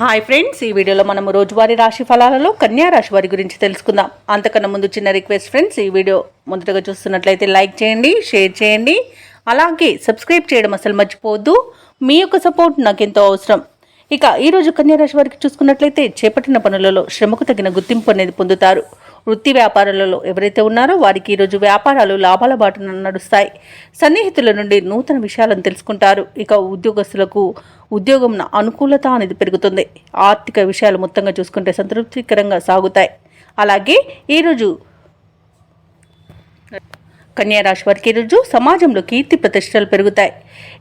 Hi friends ఈ వీడియోలో మనము రోజువారీ రాశి ఫలాలలో కన్యా రాశి వారి గురించి తెలుసుకుందాం. అంతకన్నా ముందు చిన్న రిక్వెస్ట్ ఫ్రెండ్స్ ఈ వీడియో మొదటగా చూస్తున్నట్లయితే లైక్ చేయండి షేర్ చేయండి. అలాగే సబ్స్క్రైబ్ చేయడం అసలు మర్చిపోవద్దు. మీ యొక్క సపోర్ట్ నాకు ఎంతో అవసరం. ఇక ఈరోజు కన్యా రాశి వారికి చూసుకున్నట్లయితే చేపట్టిన పనులలో శ్రమకు తగిన గుర్తింపు అనేది పొందుతారు. వృత్తి వ్యాపారాలలో ఎవరైతే ఉన్నారో వారికి ఈరోజు వ్యాపారాలు లాభాల బాటన నడుస్తాయి. సన్నిహితుల నుండి నూతన విషయాలను తెలుసుకుంటారు. ఇక ఉద్యోగస్తులకు ఉద్యోగం అనుకూలత అనేది పెరుగుతుంది. ఆర్థిక విషయాలు మొత్తంగా చూసుకుంటే సంతృప్తికరంగా సాగుతాయి. అలాగే ఈరోజు కన్యారాశి వారికి ఈరోజు సమాజంలో కీర్తి ప్రతిష్టలు పెరుగుతాయి.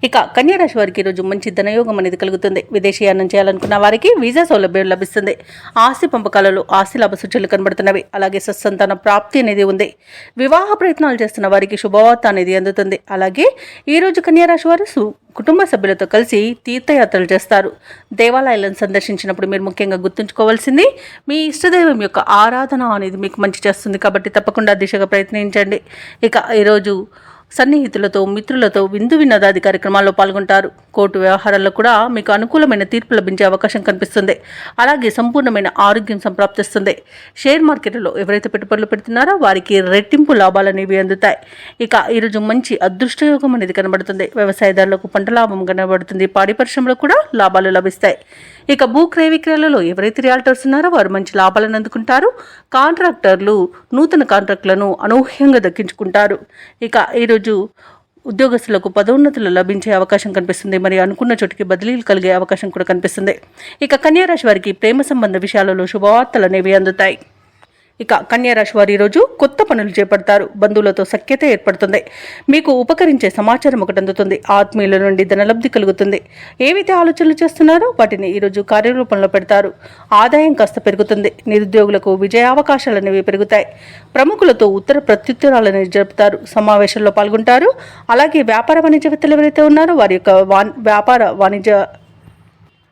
ఇక కన్యారాశి వారికి ఈరోజు మంచి ధనయోగం అనేది కలుగుతుంది. విదేశీయానం చేయాలనుకున్న వారికి వీసా సౌలభ్యం లభిస్తుంది. ఆస్తి పంపకాలలో ఆస్తి లాభ సూచనలు కనబడుతున్నవి. అలాగే సత్సంతాన ప్రాప్తి అనేది ఉంది. వివాహ ప్రయత్నాలు చేస్తున్న వారికి శుభవార్త అనేది అందుతుంది. అలాగే ఈరోజు కన్యారాశి వారు సు- కుటుంబ సభ్యులతో కలిసి తీర్థయాత్రలు చేస్తారు. దేవాలయాలను సందర్శించినప్పుడు మీరు ముఖ్యంగా గుర్తుంచుకోవాల్సింది మీ ఇష్టదైవం యొక్క ఆరాధన అనేది మీకు మంచి చేస్తుంది కాబట్టి తప్పకుండా దిశగా ప్రయత్నించండి. ఇక ఈరోజు సన్నిహితులతో మిత్రులతో విందు వినోదాది కార్యక్రమాల్లో పాల్గొంటారు. కోర్టు వ్యవహారాల్లో కూడా మీకు అనుకూలమైన తీర్పు లభించే అవకాశం కనిపిస్తుంది. అలాగే సంపూర్ణమైన ఆరోగ్యం సంప్రాప్తిస్తుంది. షేర్ మార్కెట్లో ఎవరైతే పెట్టుబడులు పెడుతున్నారో వారికి రెట్టింపు లాభాలు అనేవి అందుతాయి. ఇక ఈరోజు మంచి అదృష్టయోగం అనేది కనబడుతుంది. వ్యవసాయదారులకు పంట లాభం కనబడుతుంది. పాడి పరిశ్రమలో కూడా లాభాలు లభిస్తాయి. ఇక భూ క్రయ విక్రయాలలో ఎవరైతే రియాల్టర్స్ ఉన్నారో వారు మంచి లాభాలను అందుకుంటారు. కాంట్రాక్టర్లు నూతన కాంట్రాక్టులను అనూహ్యంగా దక్కించుకుంటారు. ఇక ఈరోజు ఉద్యోగస్తులకు పదోన్నతులు లభించే అవకాశం కనిపిస్తుంది. మరి అనుకున్న చోటికి బదిలీలు కలిగే అవకాశం కూడా కనిపిస్తుంది. ఇక కన్యారాశి వారికి ప్రేమ సంబంధ విషయాలలో శుభవార్తలు అనేవి అందుతాయి. ఇక కన్యారాశి వారు ఈరోజు కొత్త పనులు చేపడతారు. బంధువులతో సఖ్యత ఏర్పడుతుంది. మీకు ఉపకరించే సమాచారం ఒకటి అందుతుంది. ఆత్మీయుల నుండి ధనలబ్ధి కలుగుతుంది. ఏవైతే ఆలోచనలు చేస్తున్నారో వాటిని ఈరోజు కార్యరూపంలో పెడతారు. ఆదాయం కాస్త పెరుగుతుంది. నిరుద్యోగులకు విజయావకాశాలు అనేవి పెరుగుతాయి. ప్రముఖులతో ఉత్తర ప్రత్యుత్తరాలను జరుపుతారు. సమావేశంలో పాల్గొంటారు. అలాగే వ్యాపార వాణిజ్యవేత్తలు ఎవరైతే ఉన్నారో వారి యొక్క వాణి వ్యాపార వాణిజ్య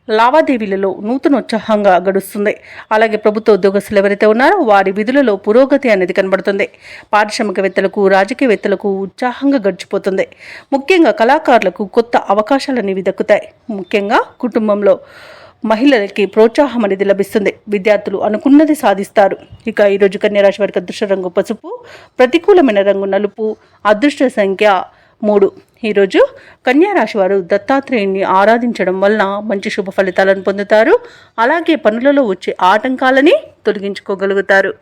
లావాదేవీలలో నూతన ఉత్సాహంగా గడుస్తుంది. అలాగే ప్రభుత్వ ఉద్యోగస్తులు ఎవరైతే ఉన్నారో వారి విధులలో పురోగతి అనేది కనబడుతుంది. పారిశ్రామికవేత్తలకు రాజకీయవేత్తలకు ఉత్సాహంగా గడిచిపోతుంది. ముఖ్యంగా కళాకారులకు కొత్త అవకాశాలు అనేవి దక్కుతాయి. ముఖ్యంగా కుటుంబంలో మహిళలకి ప్రోత్సాహం అనేది లభిస్తుంది. విద్యార్థులు అనుకున్నది సాధిస్తారు. ఇక ఈరోజు కన్యారాశి వారికి అదృష్ట రంగు పసుపు ప్రతికూలమైన రంగు నలుపు అదృష్ట సంఖ్య మూడు. ఈరోజు కన్యారాశి వారు దత్తాత్రేయుని ఆరాధించడం వలన మంచి శుభ ఫలితాలను పొందుతారు. అలాగే పనులలో వచ్చే ఆటంకాలని తొలగించుకోగలుగుతారు.